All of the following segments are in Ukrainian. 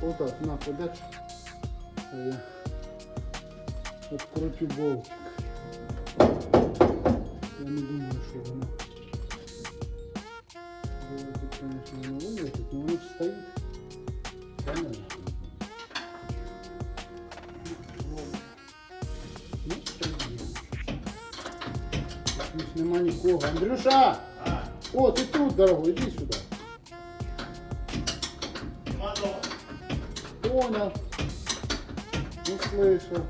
Отак, на, подаш. А я откручу болтик. Я не думаю, що воно. Було тут, конечно, воно вилетить, але воно ж стоїть. Правильно? Ну, що є. Тут нема нікого. Андрюша! О, ти тут, дорогой, іди сюди. Понял. Услышал.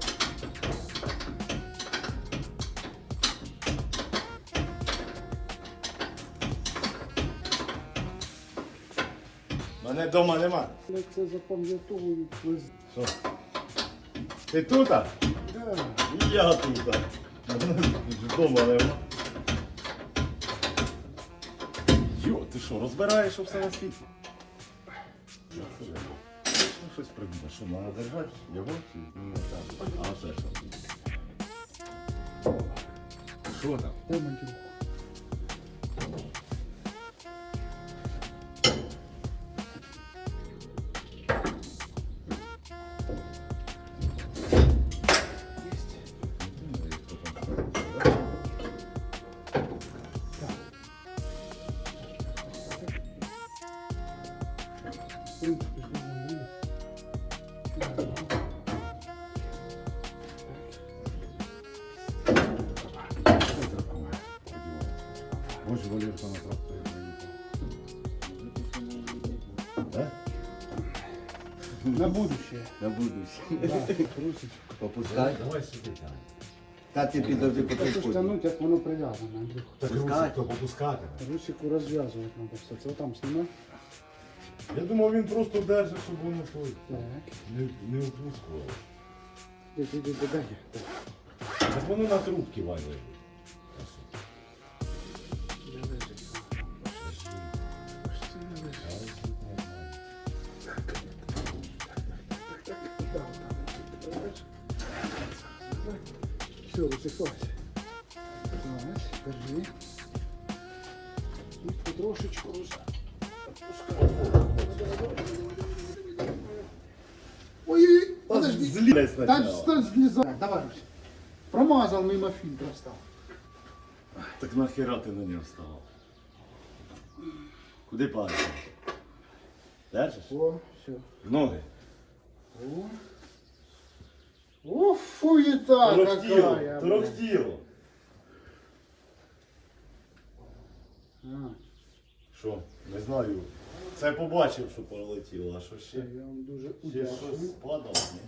Мене вдома нема. Я це запам'ятовую. Що? Ти тут? Да. І я тут. Вдома нема. Йо, ти що, розбираєш все на світі? Щось придумав. Що, треба держати його чи не так? А це що? Що там? Дай мандюку. Валерка на тракторі. Да? На будущее. На будущее. Да. Попускай. Давай сюди тягни. Та ти підожди Хочу потихоньку. стянуть, як воно прив'язане, Андрюх. Так Пускай. то попускати. Русику розв'язувати треба все. Це там знімай. Я думав, він просто держить, щоб воно той Так. не, не опускувало. Іди, іди, іди, дай. Так воно на трубці валить. Все, высыхать. Давай, держи. И потрошечку Руся. Ой-ой-ой, подожди. Злізь что слезай? Давай, Руся. Промазал мимо фильтра стал. Так нахера ти на нього встав? Куди падаєш? Держиш? О, все. В ноги. О. О, фуета Торохтіло, какая. блин. торохтіло. А, Що? Не знаю. Це побачив, що пролетіло, а що ще? я вам дуже Ще щось вдячний. спадало, ні?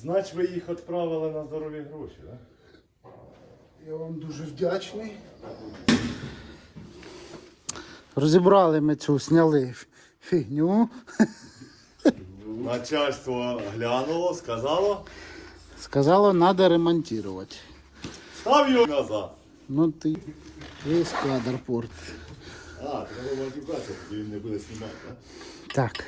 Значить, ви їх відправили на здорові гроші, так? Я вам дуже вдячний. Розібрали ми цю, сняли ф- фігню. Начальство глянуло, сказало, Сказало, треба ремонтувати. став його назад. Ну ти весь кадр порт. А, треба матюкатися, тоді він не буде знімати, так? Так.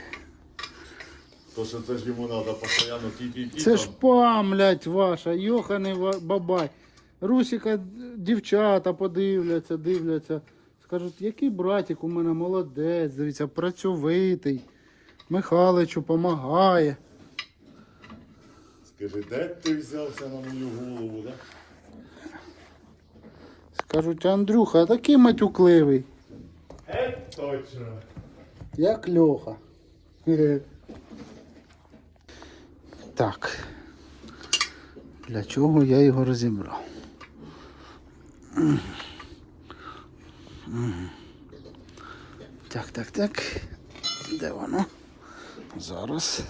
То що це ж йому треба постійно ті-ті-ті. Це там. ж пам'ять ваша, йоханий ва- бабай. Русіка дівчата подивляться, дивляться. Скажуть, який братик у мене молодець, дивіться, працьовитий. Михайличу допомагає. Скажи, де ти взявся на мою голову, так? Скажуть, Андрюха, такий матюкливий, Е, точно. як Льоха. Так. Для чого я його розібрав? Так, так, так. Де воно? Зараз.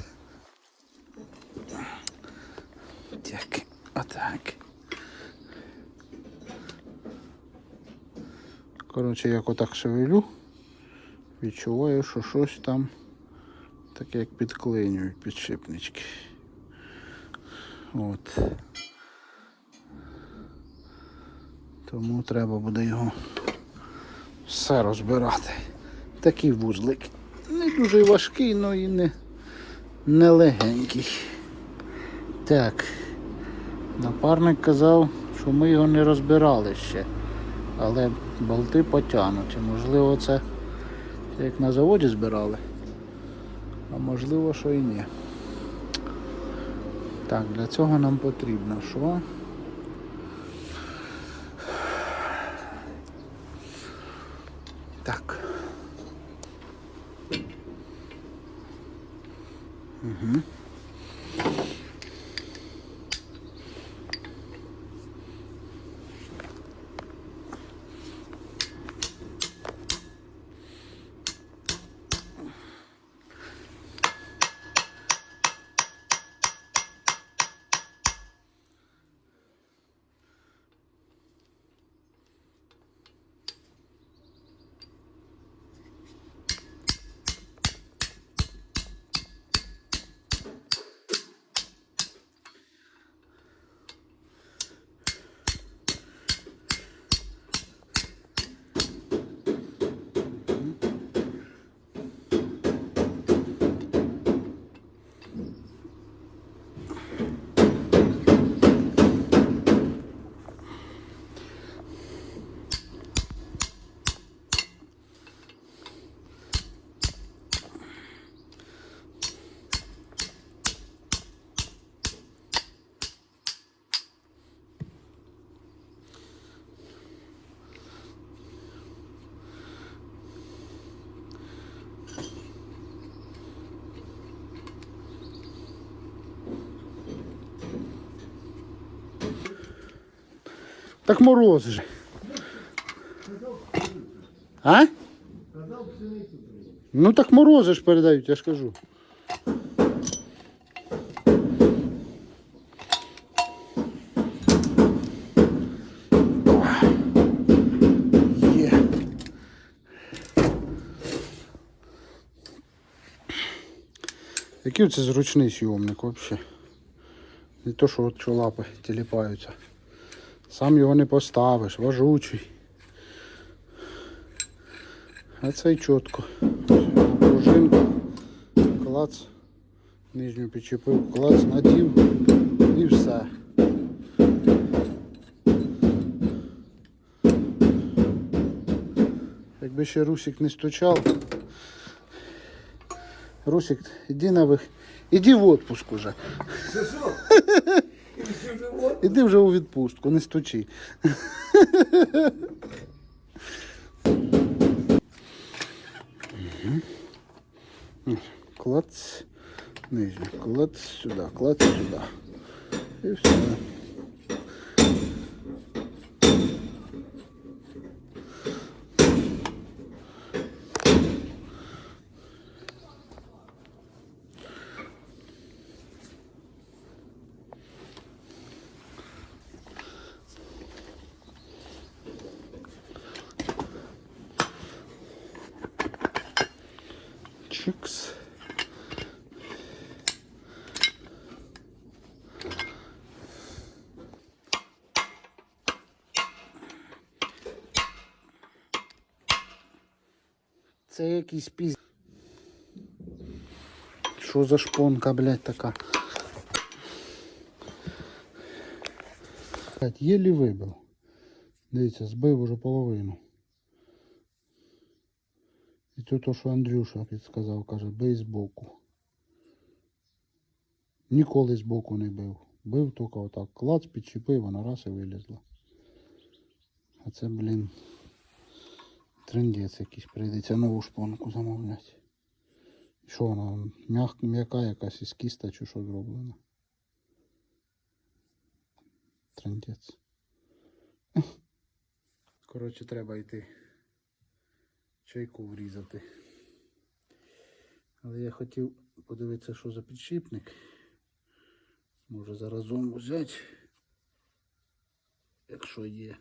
Так, отак. Коротше, як отак шевелю, відчуваю, що щось там таке як підклинюють підшипнички. От. Тому треба буде його все розбирати. Такий вузлик. Дуже важкий, але і не, не легенький. Так. Напарник казав, що ми його не розбирали ще. Але болти потягнуті. Можливо, це як на заводі збирали. А можливо, що і ні. Так, для цього нам потрібно що? Так. Угу. Так мороз же. А? Ну так морози ж передають, я ж кажу. Який це зручний сйомник взагалі? Не то, що от що лапи тіліпаються. Сам його не поставиш, важучий. А цей чітко. Пружинку, клац, нижню підчепив, клац, надів і все. Якби ще Русик не стучав. Русик, іди на вих... Іди в отпуск уже. Іди вже у відпустку, не стучи. Клац, нижній, клац сюди, клац сюди. І все. Це якийсь піз... Що за шпонка, блядь, така? Блядь, Єлі вибив. Дивіться, збив уже половину. І це то, що Андрюша підсказав, каже, бий збоку. Ніколи збоку не бив. Бив тільки отак. Клац підчепив, вона раз і вилізла. А це, блін, трендець якийсь. Прийдеться нову шпонку замовляти. Що вона? М'як, м'яка якась із кіста чи що зроблена? Трендець. Коротше, треба йти чайку врізати. Але я хотів подивитися, що за підшипник. Може заразом взяти, якщо є.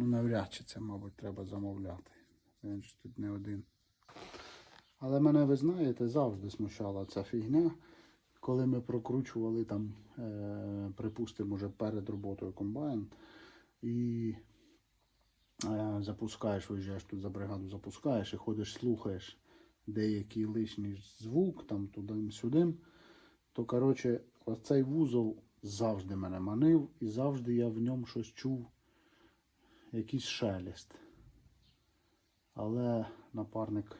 Ну, навряд чи це, мабуть, треба замовляти. Він ж тут не один. Але мене, ви знаєте, завжди смущала ця фігня. Коли ми прокручували там, е, припустимо, вже перед роботою комбайн. І е, запускаєш, виїжджаєш тут за бригаду, запускаєш і ходиш, слухаєш деякий лишній звук, там туди-сюди, то коротше, оцей вузол завжди мене манив, і завжди я в ньому щось чув, якийсь шелест. Але напарник,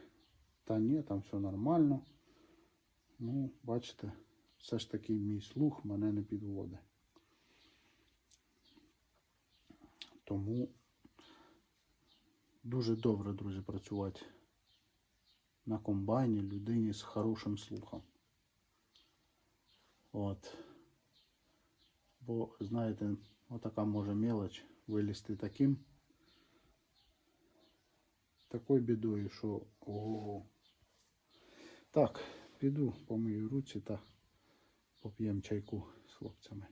та ні, там все нормально. Ну, бачите, все ж таки мій слух мене не підводить. Тому дуже добре, друзі, працювати на комбайні людині з хорошим слухом. От. Бо, знаєте, отака може мелоч вилізти таким. Такою бідою, що ого. Так, піду помию руці та поп'ємо чайку з хлопцями.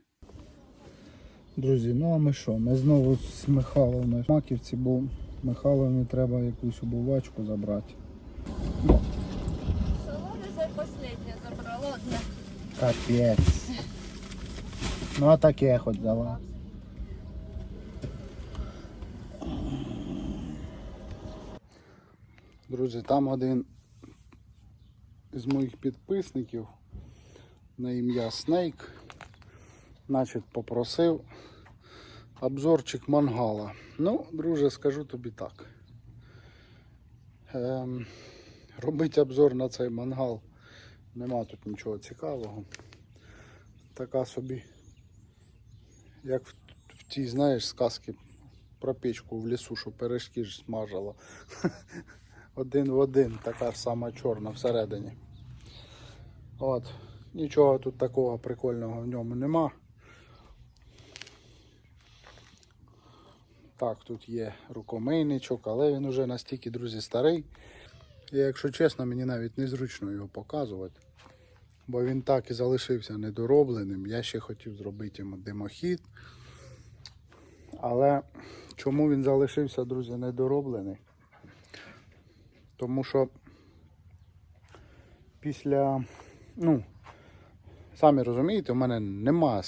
Друзі, ну а ми що? Ми знову з Михайловною в Маківці, бо Михайловні треба якусь обувачку забрати. Салони за последнє забрала одне. Капець. Ну а таке хоч дала. Друзі, там один з моїх підписників на ім'я Снейк, значить, попросив обзорчик мангала. Ну, друже, скажу тобі так. Ем, робити обзор на цей мангал нема тут нічого цікавого. Така собі, як в, в тій, знаєш, сказки про печку в лісу, що пиріжки ж смажила. Один в один, така сама чорна всередині. От. Нічого тут такого прикольного в ньому нема. Так, тут є рукомийничок, але він уже настільки, друзі, старий. І якщо чесно, мені навіть незручно його показувати. Бо він так і залишився недоробленим. Я ще хотів зробити йому димохід. Але чому він залишився, друзі, недороблений? Тому що після, ну, самі розумієте, у мене нема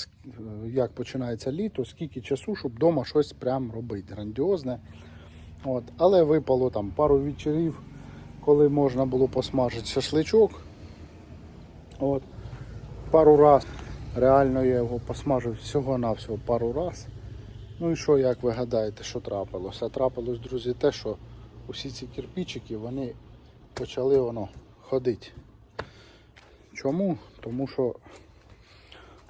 як починається літо, скільки часу, щоб вдома щось прям робити грандіозне. От. Але випало там пару вечорів, коли можна було посмажити шашличок. От. Пару раз. Реально я його посмажив всього-навсього пару раз. Ну і що, як ви гадаєте, що трапилося? Трапилось, друзі, те, що усі ці кирпичики вони почали воно ходити. Чому? Тому що,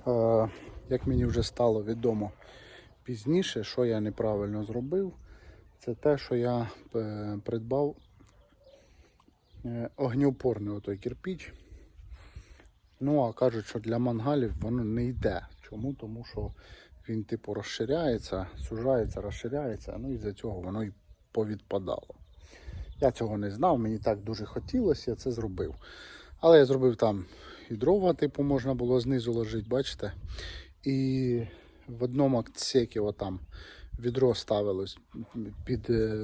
е, як мені вже стало відомо пізніше, що я неправильно зробив, це те, що я е, придбав е, огнеупорний отой кирпич. Ну, а кажуть, що для мангалів воно не йде. Чому? Тому що він типу розширяється, сужається, розширяється, ну і за цього воно і повідпадало. Я цього не знав, мені так дуже хотілося, я це зробив. Але я зробив там і дрова, типу, можна було знизу ложити, бачите? І в одному отсекі отам відро ставилось під е,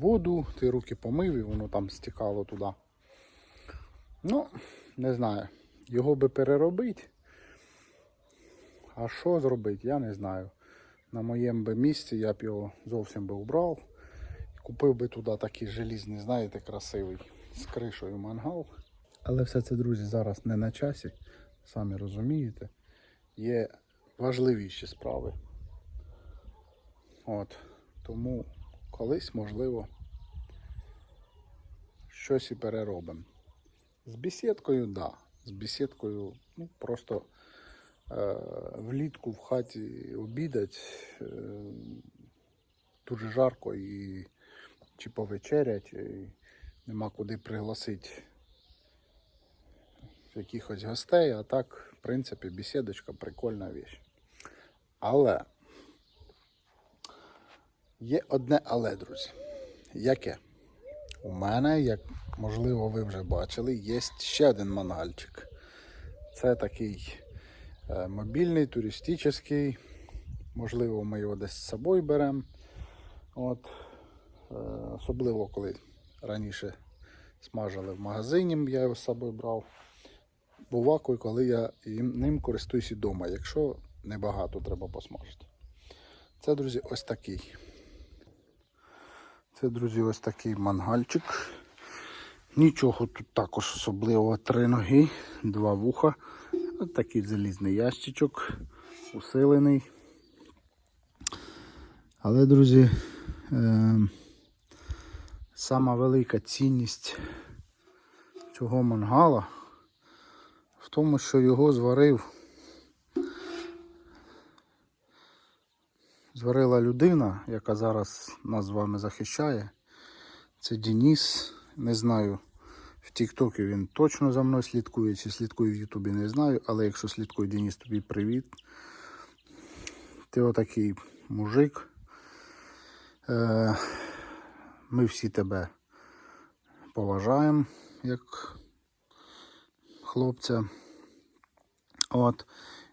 воду, ти руки помив і воно там стікало туди. Ну, не знаю. Його би переробити. А що зробити, я не знаю. На моєму би місці я б його зовсім би убрав. Купив би туди такий желізний, знаєте, красивий, з кришою мангал. Але все це, друзі, зараз не на часі, самі розумієте. Є важливіші справи. От. Тому колись, можливо, щось і переробимо. З бесідкою. Да. З бесідкою, ну, просто е, влітку в хаті обідать. Е, дуже жарко і чи повечерять, і нема куди пригласити якихось гостей, а так, в принципі, бесідочка прикольна віч. Але є одне але, друзі. Яке? У мене, як можливо ви вже бачили, є ще один мангальчик. Це такий е, мобільний, туристичний. Можливо, ми його десь з собою беремо. От, е, особливо коли раніше смажили в магазині, я його з собою брав. Бувако, коли я ним користуюсь і вдома, якщо небагато треба посмажити. Це, друзі, ось такий. Це, друзі, ось такий мангальчик. Нічого тут також особливого. Три ноги, два вуха. Ось такий залізний ящичок. усилений. Але, друзі, е, сама велика цінність цього мангала в тому, що його зварив. Зварила людина, яка зараз нас з вами захищає. Це Денис. Не знаю, в Тіктокі він точно за мною слідкує, чи слідкує в Ютубі, не знаю. Але якщо слідкує Денис, тобі привіт. Ти отакий мужик. Е, Ми всі тебе поважаємо як хлопця. От.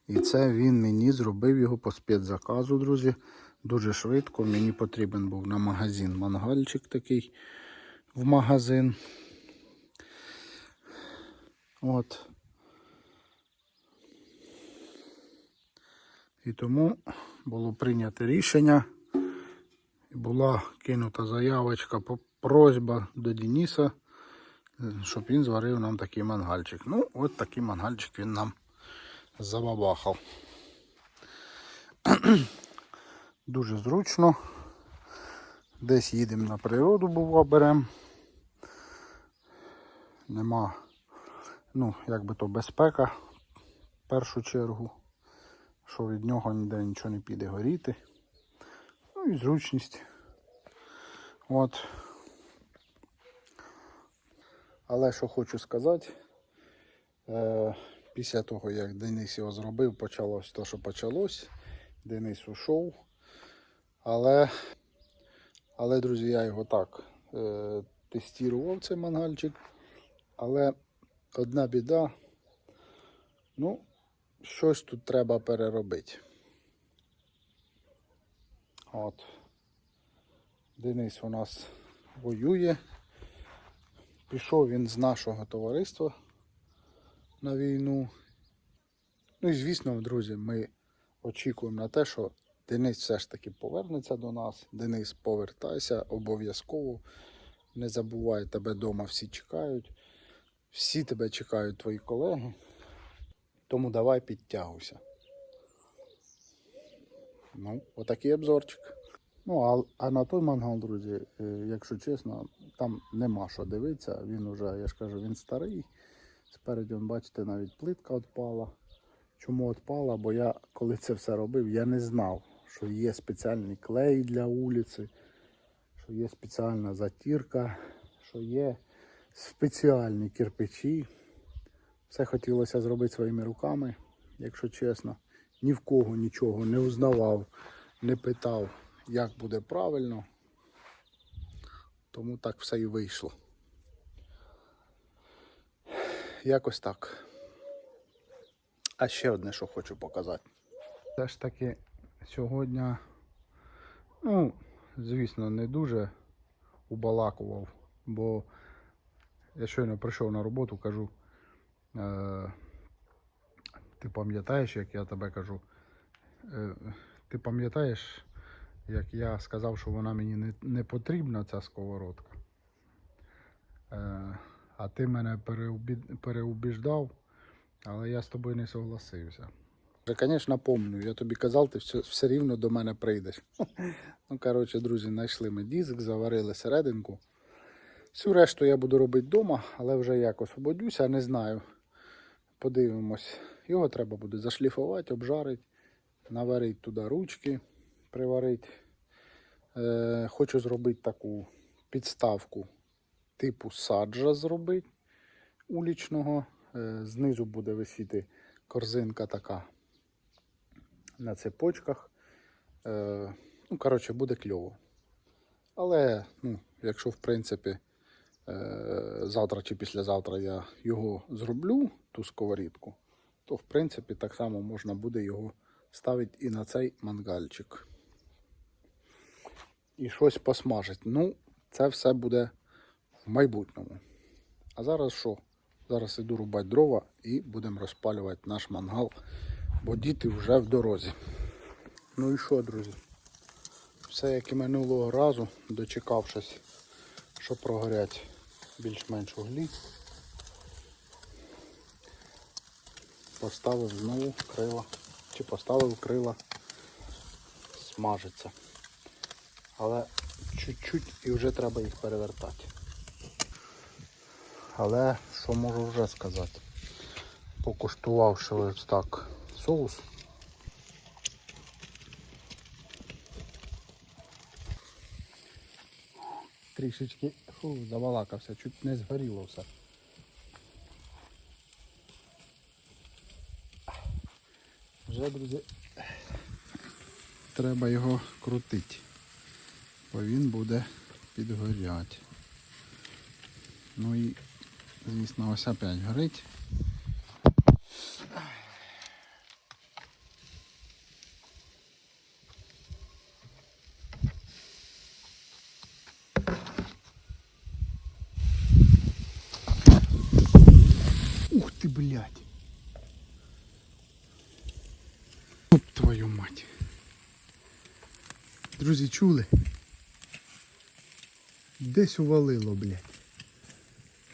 І це він мені зробив його по спецзаказу, друзі. Дуже швидко. Мені потрібен був на магазин мангальчик такий в магазин. От. І тому було прийнято рішення. Була кинута заявочка, просьба до Дениса, е, щоб він зварив нам такий мангальчик. Ну, от такий мангальчик він нам забабахав. Дуже зручно. Десь їдемо на природу, бува беремо. Нема, ну, як би то безпека в першу чергу, що від нього ніде нічого не піде горіти. Ну і зручність. От. Але що хочу сказати, е, після того, як Денис його зробив, почалось те, що почалось. Денис ушов. Але, але друзі, я його так е, тестував цей мангальчик. Але одна біда, ну, щось тут треба переробити. От. Денис у нас воює. Пішов він з нашого товариства на війну. Ну і звісно, друзі, ми очікуємо на те, що Денис все ж таки повернеться до нас. Денис, повертайся обов'язково. Не забувай, тебе вдома всі чекають. Всі тебе чекають, твої колеги. Тому давай підтягуйся. Ну, отакий обзорчик. Ну, а, а на той мангал, друзі, е, якщо чесно, там нема що дивитися. Він уже, я ж кажу, він старий. Спереді, бачите, навіть плитка відпала. Чому відпала? Бо я, коли це все робив, я не знав, що є спеціальний клей для вулиці, що є спеціальна затірка, що є спеціальні кирпичі. Все хотілося зробити своїми руками, якщо чесно. Ні в кого нічого не узнавав, не питав, як буде правильно. Тому так все і вийшло. Якось так. А ще одне, що хочу показати. Все ж таки сьогодні, ну, звісно, не дуже убалакував, бо я щойно прийшов на роботу, кажу, е, ти пам'ятаєш, як я тебе кажу, е, ти пам'ятаєш, як я сказав, що вона мені не, не потрібна, ця сковородка. Е, а ти мене переубіждав, але я з тобою не согласився. Звісно, пам'ятаю, я тобі казав, ти все, все рівно до мене прийдеш. ну, коротше, друзі, знайшли ми диск, заварили серединку. Всю решту я буду робити вдома, але вже як освободюся, не знаю. Подивимось. Його треба буде зашліфувати, обжарити, наварити туди ручки, приварити. Е, хочу зробити таку підставку типу саджа зробити улічного. Е, знизу буде висіти корзинка така на цепочках. Е, ну, коротше, буде кльово. Але, ну, якщо в принципі завтра чи післязавтра я його зроблю, ту сковорідку, то в принципі так само можна буде його ставити і на цей мангальчик. І щось посмажити. Ну, це все буде в майбутньому. А зараз що? Зараз іду рубати дрова і будемо розпалювати наш мангал, бо діти вже в дорозі. Ну і що, друзі? Все як і минулого разу, дочекавшись, що прогорять більш-менш углі. Поставив знову крила Нарешті поставив крила смажиться. Але чуть-чуть і вже треба їх перевертати. Але що можу вже сказати? Покуштувавши ось так соус. Трішечки фу, завалакався, чуть не згоріло все. Вже, друзі, треба його крутити, бо він буде підгоряти. Ну і, звісно, ось опять горить. Ух ты, блядь. Оп, твою мать. Друзі, чули? Десь увалило, блядь.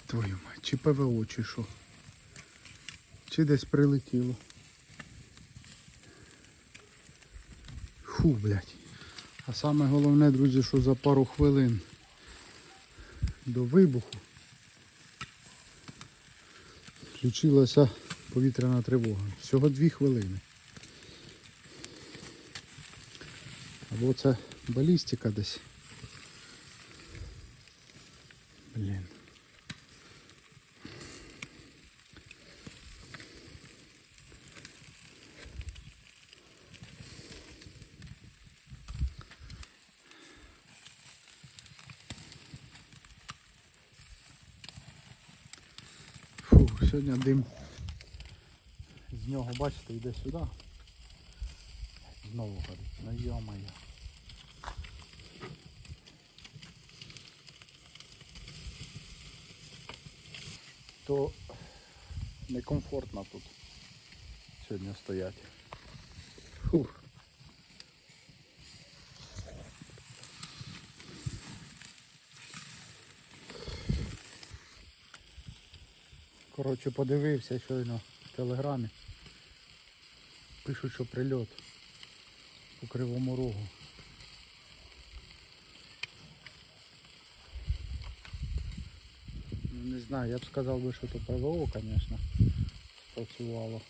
Твою мать, чи ПВО, чи що. Чи десь прилетіло. Фу, блядь. А саме головне, друзі, що за пару хвилин до вибуху включилася повітряна тривога. Всього дві хвилини. Або це балістика десь. Фу, сьогодні дим з нього, бачите, йде сюди. Знову горить. Ну йо-моє. То некомфортно тут сьогодні стоять. Фух. Коротше, подивився щойно в телеграмі. Пишуть, що прильот по кривому рогу. Ну, не знаю, я б сказав би, що то ПВО, звісно, спрацювало.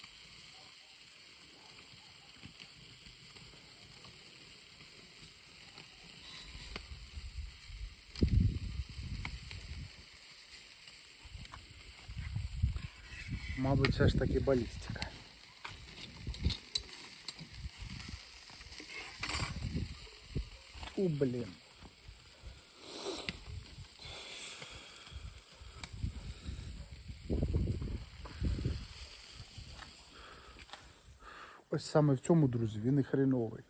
Мабуть, це ж таки балістика. У, блін. Ось саме в цьому, друзі, він і хреновий.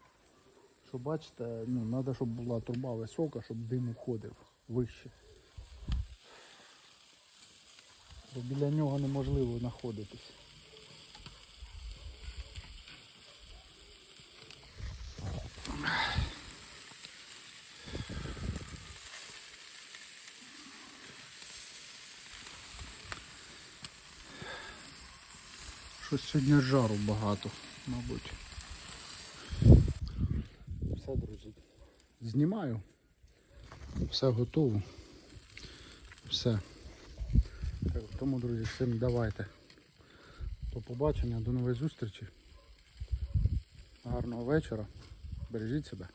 Що бачите, ну, треба, щоб була труба висока, щоб дим уходив вище. Бо біля нього неможливо знаходитись. Щось сьогодні жару багато, мабуть. Все, друзі. Знімаю. Все готово. Все. Тому, друзі, всім давайте. До побачення, до нової зустрічі. Гарного вечора. Бережіть себе.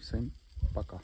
Всім пока.